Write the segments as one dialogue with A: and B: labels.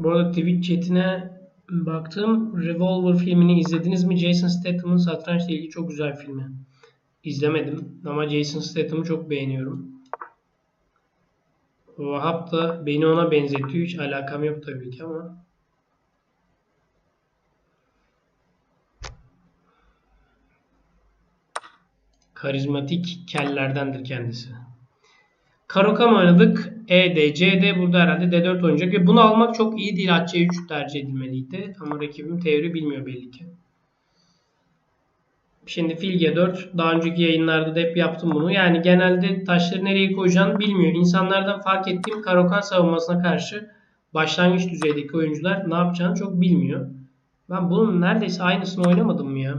A: Bu arada Twitch chatine baktım. Revolver filmini izlediniz mi? Jason Statham'ın satrançla ilgili çok güzel filmi. İzlemedim ama Jason Statham'ı çok beğeniyorum. Vahap da beni ona benzetiyor. Hiç alakam yok tabii ki ama. Karizmatik kellerdendir kendisi. Karokan oynadık. E, D, C, D burada herhalde D4 oynayacak. Ve bunu almak çok iyi değil. At C3 tercih edilmeliydi. Ama rakibim teori bilmiyor belli ki. Şimdi fil G4. Daha önceki yayınlarda da hep yaptım bunu. Yani genelde taşları nereye koyacağını bilmiyor. İnsanlardan fark ettiğim Karokan savunmasına karşı başlangıç düzeydeki oyuncular ne yapacağını çok bilmiyor. Ben bunun neredeyse aynısını oynamadım mı ya?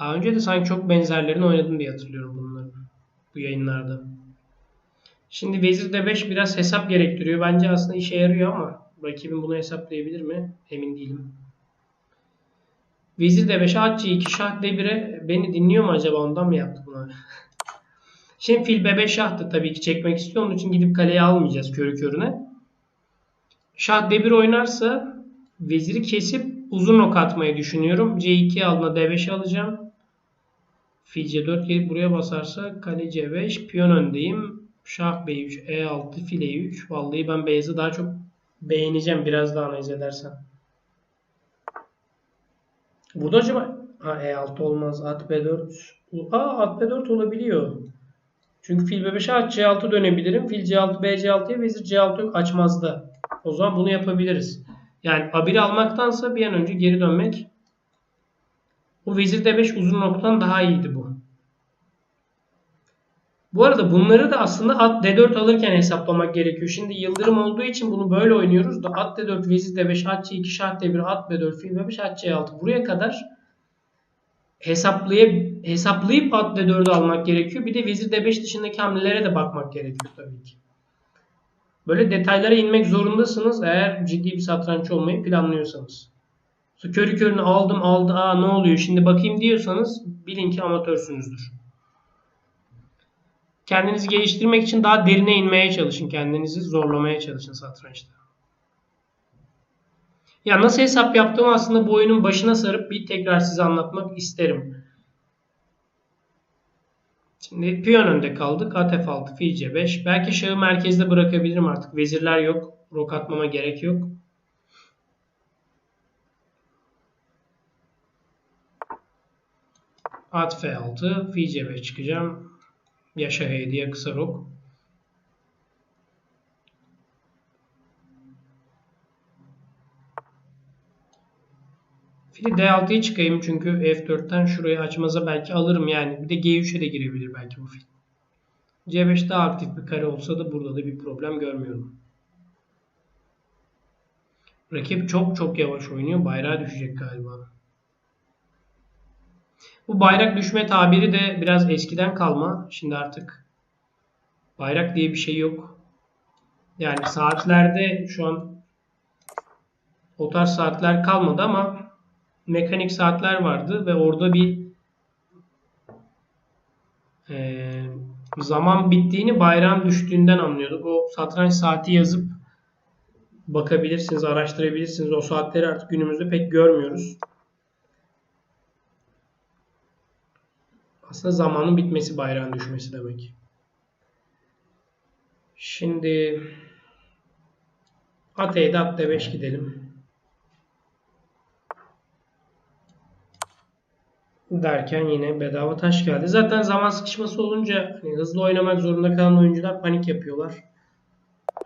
A: Daha önce de sanki çok benzerlerini oynadım diye hatırlıyorum bunları. Bu yayınlarda. Şimdi Vezir D5 biraz hesap gerektiriyor. Bence aslında işe yarıyor ama rakibim bunu hesaplayabilir mi? Emin değilim. Vezir D5, at C2, şah D1'e beni dinliyor mu acaba ondan mı yaptı bunu? Şimdi fil B5 şahtı tabii ki çekmek istiyor. Onun için gidip kaleye almayacağız körü körüne. Şah D1 oynarsa veziri kesip uzun ok atmayı düşünüyorum. C2 alına D5 alacağım. Fil C4 gelip buraya basarsa kale C5. Piyon öndeyim. Şah B3, E6, fil E3. Vallahi ben beyazı daha çok beğeneceğim biraz daha analiz edersen. Bu da acaba ha, E6 olmaz. At B4. Aa at B4 olabiliyor. Çünkü fil B5'e at C6 dönebilirim. Fil C6, B C6'ya vezir C6 yok açmazda. O zaman bunu yapabiliriz. Yani A1'i almaktansa bir an önce geri dönmek. Bu vezir D5 uzun noktadan daha iyiydi bu. Bu arada bunları da aslında at D4 alırken hesaplamak gerekiyor. Şimdi yıldırım olduğu için bunu böyle oynuyoruz da at D4, vezir D5, at C2, şah D1, at B4, fil B5, at C6. Buraya kadar hesaplayıp, hesaplayıp at D4'ü almak gerekiyor. Bir de vezir D5 dışındaki hamlelere de bakmak gerekiyor tabii ki. Böyle detaylara inmek zorundasınız eğer ciddi bir satranç olmayı planlıyorsanız. Körü körüne aldım aldı aa ne oluyor şimdi bakayım diyorsanız bilin ki amatörsünüzdür. Kendinizi geliştirmek için daha derine inmeye çalışın. Kendinizi zorlamaya çalışın satrançta. Ya nasıl hesap yaptığımı aslında bu oyunun başına sarıp bir tekrar size anlatmak isterim. Şimdi piyon önde kaldık. At F6, fil C5. Belki şahı merkezde bırakabilirim artık. Vezirler yok. Rok atmama gerek yok. At F6, fil C5 çıkacağım. Yaşa hediye kısa rok. Fili D6'ya çıkayım çünkü F4'ten şurayı açmaza belki alırım yani. Bir de G3'e de girebilir belki bu fil. C5 daha aktif bir kare olsa da burada da bir problem görmüyorum. Rakip çok çok yavaş oynuyor. Bayrağı düşecek galiba. Bu bayrak düşme tabiri de biraz eskiden kalma. Şimdi artık bayrak diye bir şey yok. Yani saatlerde şu an o tarz saatler kalmadı ama mekanik saatler vardı ve orada bir e, zaman bittiğini bayrağın düştüğünden anlıyorduk. O satranç saati yazıp bakabilirsiniz, araştırabilirsiniz. O saatleri artık günümüzde pek görmüyoruz. Aslında zamanın bitmesi bayrağın düşmesi demek. Şimdi at E'de at D5 gidelim. Derken yine bedava taş geldi. Zaten zaman sıkışması olunca hani hızlı oynamak zorunda kalan oyuncular panik yapıyorlar.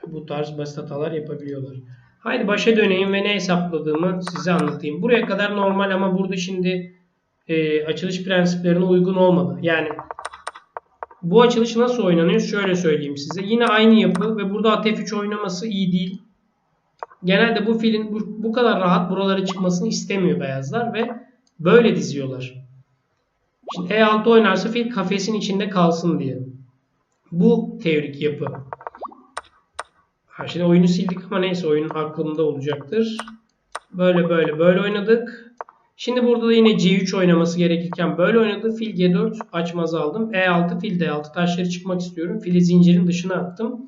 A: Bu tarz basit hatalar yapabiliyorlar. Haydi başa döneyim ve ne hesapladığımı size anlatayım. Buraya kadar normal ama burada şimdi e, açılış prensiplerine uygun olmadı. Yani bu açılış nasıl oynanıyor? Şöyle söyleyeyim size. Yine aynı yapı ve burada at F3 oynaması iyi değil. Genelde bu filin bu, bu kadar rahat buralara çıkmasını istemiyor beyazlar ve böyle diziyorlar. Şimdi E6 oynarsa fil kafesin içinde kalsın diye. Bu teorik yapı. Ha şimdi oyunu sildik ama neyse oyun aklımda olacaktır. Böyle böyle böyle oynadık. Şimdi burada da yine C3 oynaması gerekirken böyle oynadı. Fil G4 açmaz aldım. E6 fil D6 taşları çıkmak istiyorum. Fili zincirin dışına attım.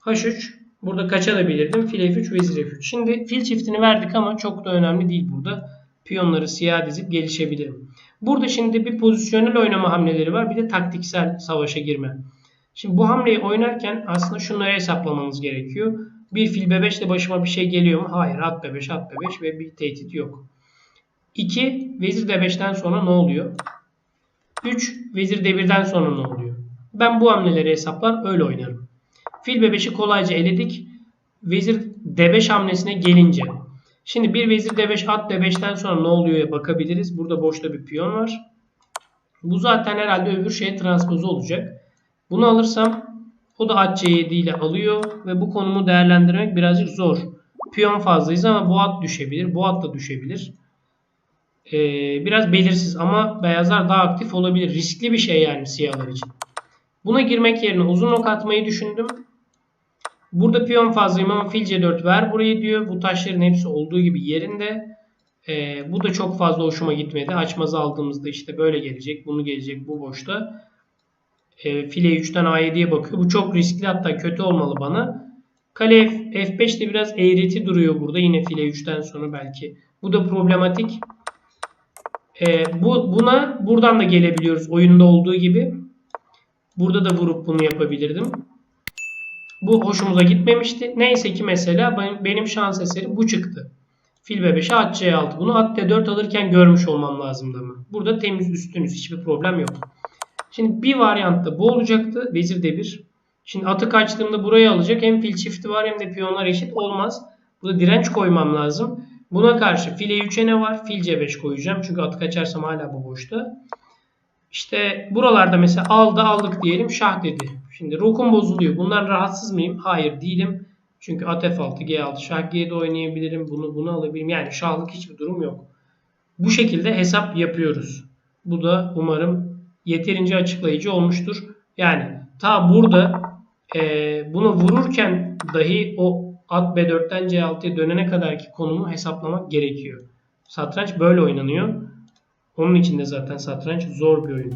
A: H3 burada kaçabilirdim. Fil F3 vezir F3. Şimdi fil çiftini verdik ama çok da önemli değil burada. Piyonları siyah dizip gelişebilirim. Burada şimdi bir pozisyonel oynama hamleleri var. Bir de taktiksel savaşa girme. Şimdi bu hamleyi oynarken aslında şunları hesaplamamız gerekiyor. Bir fil B5 ile başıma bir şey geliyor mu? Hayır. At B5, at B5 ve bir tehdit yok. 2. Vezir D5'ten sonra ne oluyor? 3. Vezir D1'den sonra ne oluyor? Ben bu hamleleri hesaplar öyle oynarım. Fil B5'i kolayca eledik. Vezir D5 hamlesine gelince. Şimdi bir vezir D5 at D5'ten sonra ne oluyor bakabiliriz. Burada boşta bir piyon var. Bu zaten herhalde öbür şeye transpoze olacak. Bunu alırsam o da at C7 ile alıyor ve bu konumu değerlendirmek birazcık zor. Piyon fazlayız ama bu at düşebilir. Bu at da düşebilir. Ee, biraz belirsiz ama beyazlar daha aktif olabilir. Riskli bir şey yani siyahlar için. Buna girmek yerine uzun ok atmayı düşündüm. Burada piyon fazlayım ama fil C4 ver burayı diyor. Bu taşların hepsi olduğu gibi yerinde. Ee, bu da çok fazla hoşuma gitmedi. Açmazı aldığımızda işte böyle gelecek. Bunu gelecek bu boşta. Ee, file 3'ten A7'ye bakıyor. Bu çok riskli hatta kötü olmalı bana. Kale F, F5 de biraz eğreti duruyor burada. Yine file 3'ten sonra belki. Bu da problematik. Ee, bu, buna buradan da gelebiliyoruz. Oyunda olduğu gibi. Burada da vurup bunu yapabilirdim. Bu hoşumuza gitmemişti. Neyse ki mesela benim, şans eseri bu çıktı. Fil B5'e at C6. Bunu at D4 alırken görmüş olmam lazımdı ama. Burada temiz üstünüz. Hiçbir problem yok. Şimdi bir varyantta bu olacaktı. Vezir D1. Şimdi atı kaçtığımda burayı alacak. Hem fil çifti var hem de piyonlar eşit. Olmaz. Burada direnç koymam lazım. Buna karşı file 3'e ne var? Fil C5 koyacağım. Çünkü atı kaçarsam hala bu boşta. İşte buralarda mesela aldı aldık diyelim şah dedi. Şimdi rokum bozuluyor. Bundan rahatsız mıyım? Hayır değilim. Çünkü at F6, G6, şah G7 oynayabilirim. Bunu bunu alabilirim. Yani şahlık hiçbir durum yok. Bu şekilde hesap yapıyoruz. Bu da umarım yeterince açıklayıcı olmuştur. Yani ta burada e, bunu vururken dahi o at B4'ten C6'ya dönene kadarki konumu hesaplamak gerekiyor. Satranç böyle oynanıyor. Onun için de zaten satranç zor bir oyun.